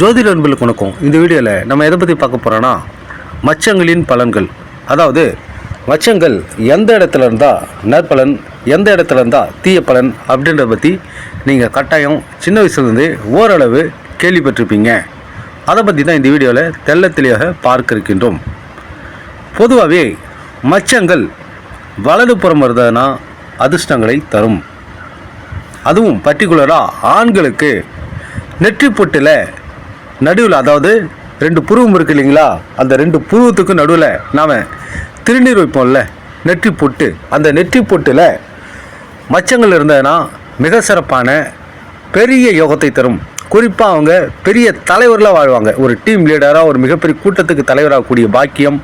ஜோதிட அன்பர்களுக்கு வணக்கம். இந்த வீடியோவில் நம்ம எதை பற்றி பார்க்க போகிறோன்னா மச்சங்களின் பலன்கள். அதாவது மச்சங்கள் எந்த இடத்துல இருந்தால் நற்பலன் எந்த இடத்துல இருந்தால் தீய பலன் அப்படின்றத பற்றி நீங்கள் கட்டாயம் சின்ன வயசுலேருந்து ஓரளவு கேள்விப்பட்டிருப்பீங்க அதை பற்றி தான் இந்த வீடியோவில் தெள்ள தெளிவாக பார்க்க இருக்கின்றோம். பொதுவாகவே மச்சங்கள் வலது புறம் வருதுன்னா அதிர்ஷ்டங்களை தரும். அதுவும் பர்டிகுலராக ஆண்களுக்கு நெற்றி பொட்டில் நடுவில் அதாவது ரெண்டு புருவம் இருக்கு இல்லைங்களா? அந்த ரெண்டு புருவத்துக்கும் நடுவில் நாம் திருநீர் வைப்போம்ல நெற்றி பொட்டு. அந்த நெற்றி பொட்டில் மச்சங்கள் இருந்ததுன்னா மிக சிறப்பான பெரிய யோகத்தை தரும். குறிப்பாக அவங்க பெரிய தலைவர்களாக வாழ்வாங்க. ஒரு டீம் லீடராக ஒரு மிகப்பெரிய கூட்டத்துக்கு தலைவராகக்கூடிய பாக்கியம்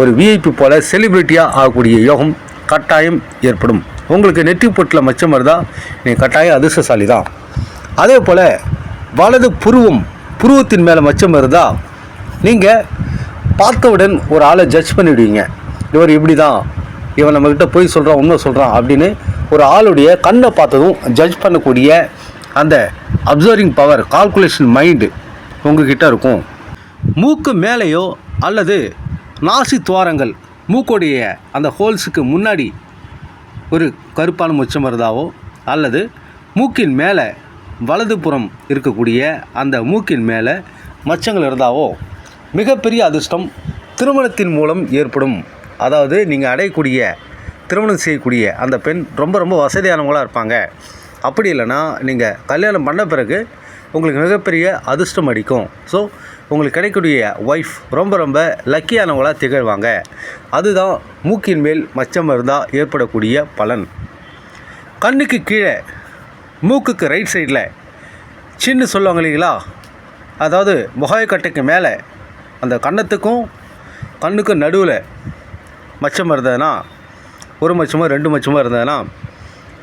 ஒரு விஐபி போல் செலிபிரிட்டியாக ஆகக்கூடிய யோகம் கட்டாயம் ஏற்படும். உங்களுக்கு நெற்றி பொட்டில் மச்சம் வருதா? நீங்கள் கட்டாயம் அதிர்ஷ்டசாலி தான் அதே போல் வலது புருவம் புருவத்தின் மேலே மச்சம் வருதா? நீங்கள் பார்த்தவுடன் ஒரு ஆளை ஜட்ஜ் பண்ணிவிடுவீங்க இவர் இப்படி தான் இவன் நம்மக்கிட்ட போய் சொல்கிறான் உண்மை சொல்கிறான் அப்படின்னு ஒரு ஆளுடைய கண்ணை பார்த்ததும் ஜட்ஜ் பண்ணக்கூடிய அந்த அப்சர்விங் பவர் கால்குலேஷன் மைண்டு உங்ககிட்ட இருக்கும். மூக்கு மேலேயோ அல்லது நாசி துவாரங்கள் மூக்குடைய அந்த ஹோல்ஸுக்கு முன்னாடி ஒரு கருப்பான முச்சம் இருந்தாவோ அல்லது மூக்கின் மேலே வலதுபுறம் இருக்கக்கூடிய அந்த மூக்கின் மேலே மச்சங்கள் இருந்தாவோ? மிகப்பெரிய அதிர்ஷ்டம் திருமணத்தின் மூலம் ஏற்படும். அதாவது நீங்கள் அடையக்கூடிய திருமணம் செய்யக்கூடிய அந்த பெண் ரொம்ப ரொம்ப வசதியானவங்களாக இருப்பாங்க. அப்படி இல்லைன்னா நீங்கள் கல்யாணம் பண்ண பிறகு உங்களுக்கு மிகப்பெரிய அதிர்ஷ்டம் அடிக்கும். ஸோ உங்களுக்கு கிடைக்கக்கூடிய ஒய்ஃப் ரொம்ப ரொம்ப லக்கியானவங்களாக திகழ்வாங்க. அதுதான் மூக்கின் மேல் மச்சம் இருந்தால் ஏற்படக்கூடிய பலன். கண்ணுக்கு கீழே மூக்குக்கு ரைட் சைடில் சின்னு சொல்லுவாங்க இல்லைங்களா? அதாவது முகாயக்கட்டைக்கு மேலே அந்த கன்னத்துக்கும் கண்ணுக்கும் நடுவில் மச்சம் இருந்ததுன்னா ஒரு மச்சமோ ரெண்டு மச்சமோ இருந்ததுன்னா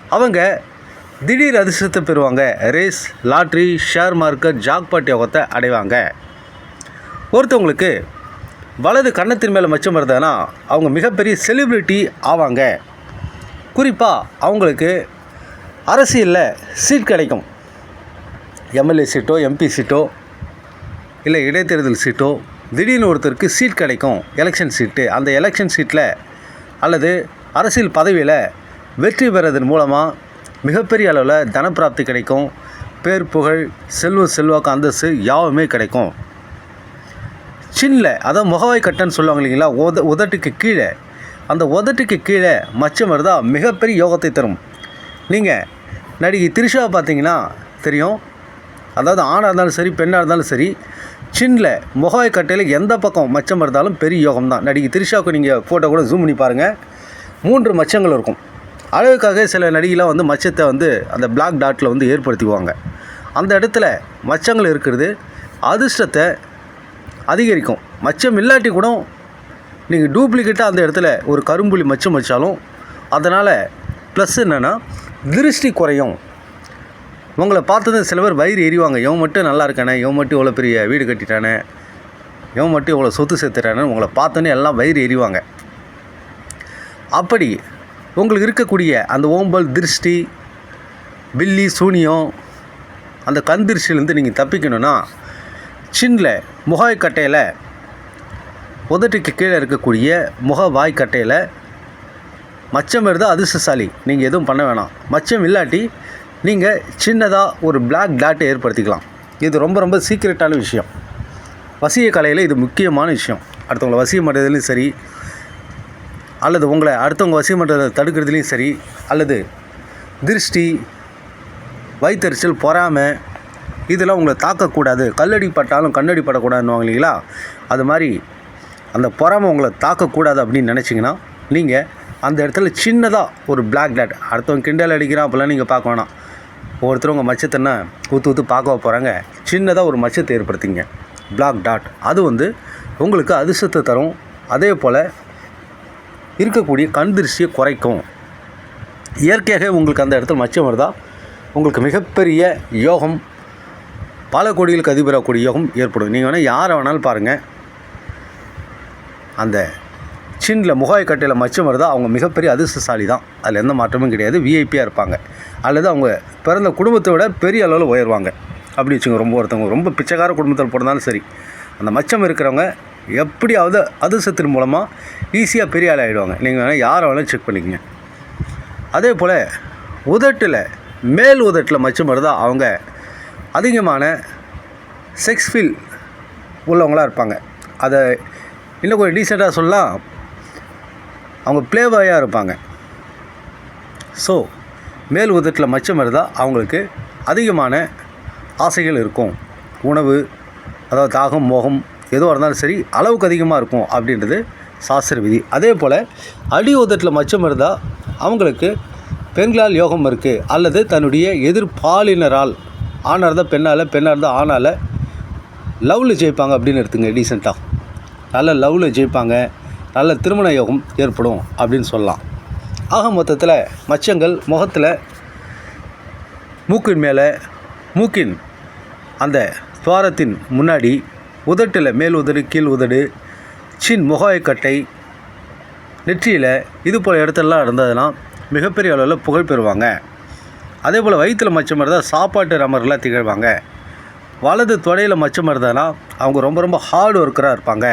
அவங்க திடீர் அதிர்ஷ்டத்தை பெறுவாங்க. Race lottery share market jackpot யோகத்தை அடைவாங்க. ஒருத்தவங்களுக்கு வலது கன்னத்தின் மேலே மச்சம் இருந்ததுன்னா அவங்க மிகப்பெரிய செலிப்ரிட்டி ஆவாங்க. குறிப்பாக அவங்களுக்கு அரசியலில் சீட் கிடைக்கும். எம்எல்ஏ சீட்டோ எம்பி சீட்டோ இல்லை இடைத்தேர்தல் சீட்டோ திடீர்னு ஒருத்தருக்கு சீட் கிடைக்கும் எலெக்ஷன் சீட்டு அந்த எலெக்ஷன் சீட்டில் அல்லது அரசியல் பதவியில் வெற்றி பெறதன் மூலமாக மிகப்பெரிய அளவில் தனப்பிராப்தி கிடைக்கும். பேர் புகழ் செல்வ செல்வாக்கு அந்தஸ்து யாவுமே கிடைக்கும். சின்ன அதாவது முகவாய் கட்டன்னு சொல்லுவாங்க இல்லைங்களா உத உதட்டுக்கு கீழே. அந்த உதட்டுக்கு கீழே மச்சம் வருதா மிகப்பெரிய யோகத்தை தரும். நீங்கள் நடிகை திரிஷா பார்த்தீங்கன்னா தெரியும். அதாவது ஆணாக இருந்தாலும் சரி பெண்ணாக இருந்தாலும் சரி சின்னில் முகாய் கட்டையில் எந்த பக்கம் மச்சம் இருந்தாலும் பெரிய யோகம் தான். நடிகை திரிஷாவுக்கு நீங்கள் ஃபோட்டோ கூட ஜூம் பண்ணி பாருங்கள் மூன்று மச்சங்கள் இருக்கும். அழகுக்காக சில நடிகைலாம் வந்து மச்சத்தை வந்து அந்த பிளாக் டாட்டில் வந்து ஏற்படுத்திக்குவாங்க. அந்த இடத்துல மச்சங்கள் இருக்கிறது. அதிர்ஷ்டத்தை அதிகரிக்கும். மச்சம் இல்லாட்டி கூட நீங்கள் டூப்ளிகேட்டாக அந்த இடத்துல ஒரு கரும்புலி மச்சம் வச்சாலும் அதனால் ப்ளஸ் என்னென்னா திருஷ்டி குறையும். உங்களை பார்த்ததும் சில பேர் வயிறு எறிவாங்க இவன் மட்டும் நல்லா இருக்கானே இவன் மட்டும் இவ்வளோ பெரிய வீடு கட்டிட்டானே இவன் மட்டும் இவ்வளோ சொத்து சேர்த்துட்டானே உங்களை பார்த்தோன்னே எல்லாம் வயிறு எறிவாங்க அப்படி உங்களுக்கு இருக்கக்கூடிய அந்த ஓம்பல் திருஷ்டி பில்லி சூனியம் அந்த கண் திருஷ்டிலேருந்து நீங்கள் தப்பிக்கணும்னா சின்னில் முகாய்க்கட்டையில் உதட்டுக்கு கீழே இருக்கக்கூடிய முக வாய்க்கட்டையில் மச்சம் இருந்தால் அதிர்ஷ்டசாலி நீங்கள் எதுவும் பண்ண வேணாம். மச்சம் இல்லாட்டி நீங்கள் சின்னதாக ஒரு பிளாக் டாட்டை ஏற்படுத்திக்கலாம். இது ரொம்ப ரொம்ப சீக்ரெட்டான விஷயம். வசிய கலையில் இது முக்கியமான விஷயம். அடுத்தவங்களை வசியம் பண்ணுறதுலையும் சரி அல்லது உங்களை அடுத்தவங்க வசியம் பண்ணுறதை தடுக்கிறதுலையும் சரி அல்லது திருஷ்டி வைத்தறிச்சல் பொறாமை இதெல்லாம் உங்களை தாக்கக்கூடாது. கல்லடி பட்டாலும் கண்ணடி படக்கூடாதுன்னு இல்லைங்களா? அது மாதிரி அந்த பொறாமை உங்களை தாக்கக்கூடாது அப்படின்னு நினச்சிங்கன்னா நீங்கள் அந்த இடத்துல சின்னதாக ஒரு பிளாக் டாட் அடுத்தவங்க கிண்டல் அடிக்கிறான் அப்போல்லாம் நீங்கள் பார்க்க வேணாம். ஒவ்வொருத்தரும் உங்கள் மச்சத்தனை ஊற்று ஊற்று பார்க்க போகிறாங்க சின்னதாக ஒரு மச்சத்தை ஏற்படுத்திங்க. பிளாக் டாட் அது வந்து உங்களுக்கு அதிர்ஷ்டத்தை தரும். அதே போல் இருக்கக்கூடிய கண் திருஷ்டியை குறைக்கும். இயற்கையாக உங்களுக்கு அந்த இடத்துல மச்சம் வருதா? உங்களுக்கு மிகப்பெரிய யோகம் பல கோடிகளுக்கு அதிபராகக்கூடிய யோகம் ஏற்படும். நீங்கள் வேணால் யாரை வேணாலும் பாருங்கள் அந்த சின்னில் முகாய் கட்டையில் மச்சம் வருதா அவங்க மிகப்பெரிய அதிர்ஷ்டசாலி தான் அதில் எந்த மாற்றமும் கிடையாது. விஐபியாக இருப்பாங்க. அல்லது அவங்க பிறந்த குடும்பத்தை விட பெரிய அளவில் உயர்வாங்க. அப்படி வச்சுங்க ரொம்ப ஒருத்தவங்க ரொம்ப பிச்சைக்கார குடும்பத்தில் பிறந்தாலும் சரி. அந்த மச்சம் இருக்கிறவங்க எப்படியாவது அதிர்ஷ்டத்தின் மூலமாக ஈஸியாக பெரிய ஆள் ஆகிடுவாங்க நீங்கள் வேணால் யாரை வேணாலும் செக் பண்ணிக்கங்க. அதே போல் உதட்டில் மேல் உதட்டில் மச்சம் வருதா அவங்க அதிகமான செக்ஸ் ஃபீல் உள்ளவங்களாக இருப்பாங்க. அதை இன்னும் கொஞ்சம் டீசெண்டாக சொல்லலாம். அவங்க ப்ளேபாயாக இருப்பாங்க. ஸோ மேல் உதட்டில் மச்சம் இருந்தால் அவங்களுக்கு அதிகமான ஆசைகள் இருக்கும். உணவு அதாவது தாகம் மோகம் எதுவாக இருந்தாலும் சரி அளவுக்கு அதிகமாக இருக்கும் அப்படின்றது சாஸ்திர விதி. அதே போல் அடி உதட்டில் மச்சம் இருந்தால் அவங்களுக்கு பெண்களால் யோகம் இருக்குது அல்லது தன்னுடைய எதிர்பாலினரால் ஆணாக இருந்தால் பெண்ணால் பெண்ணாக இருந்தால் ஆணால் லவ்வில் ஜெயிப்பாங்க அப்படின்னு எடுத்துங்க டீசெண்டாக நல்ல லவ்வில் ஜெயிப்பாங்க. நல்ல திருமண யோகம் ஏற்படும் அப்படின்னு சொல்லலாம். ஆக மொத்தத்தில் மச்சங்கள் முகத்தில் மூக்கின் மேலே மூக்கின் அந்த துவாரத்தின் முன்னாடி உதட்டில் மேல் உதடு கீழ் உதடு சின் முகாயக்கட்டை நெற்றியில் இது போல் இடத்துலலாம் இருந்ததுன்னா மிகப்பெரிய அளவில் புகழ் பெறுவாங்க. அதே போல் வயிற்றில் மச்சம் இருந்தால் சாப்பாட்டு ரமரெலாம் திகழ்வாங்க. வலது தொடையில் மச்சம் இருந்ததுன்னா அவங்க ரொம்ப ரொம்ப ஹார்ட் ஒர்க்கராக இருப்பாங்க.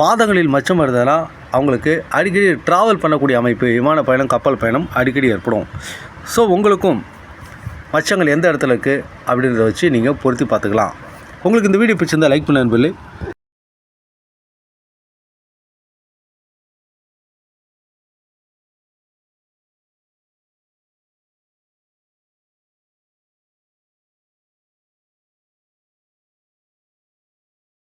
பாதங்களில் மச்சம் இருந்ததுனால் அவங்களுக்கு அடிக்கடி ட்ராவல் பண்ணக்கூடிய அமைப்பு விமான பயணம் கப்பல் பயணம் அடிக்கடி ஏற்படும். ஸோ உங்களுக்கும் மச்சங்கள் எந்த இடத்துல இருக்குது அப்படின்றத வச்சு நீங்கள் பொருத்தி பார்த்துக்கலாம். உங்களுக்கு இந்த வீடியோ பிடிச்சிருந்தால் லைக் பண்ண நண்பர்களே.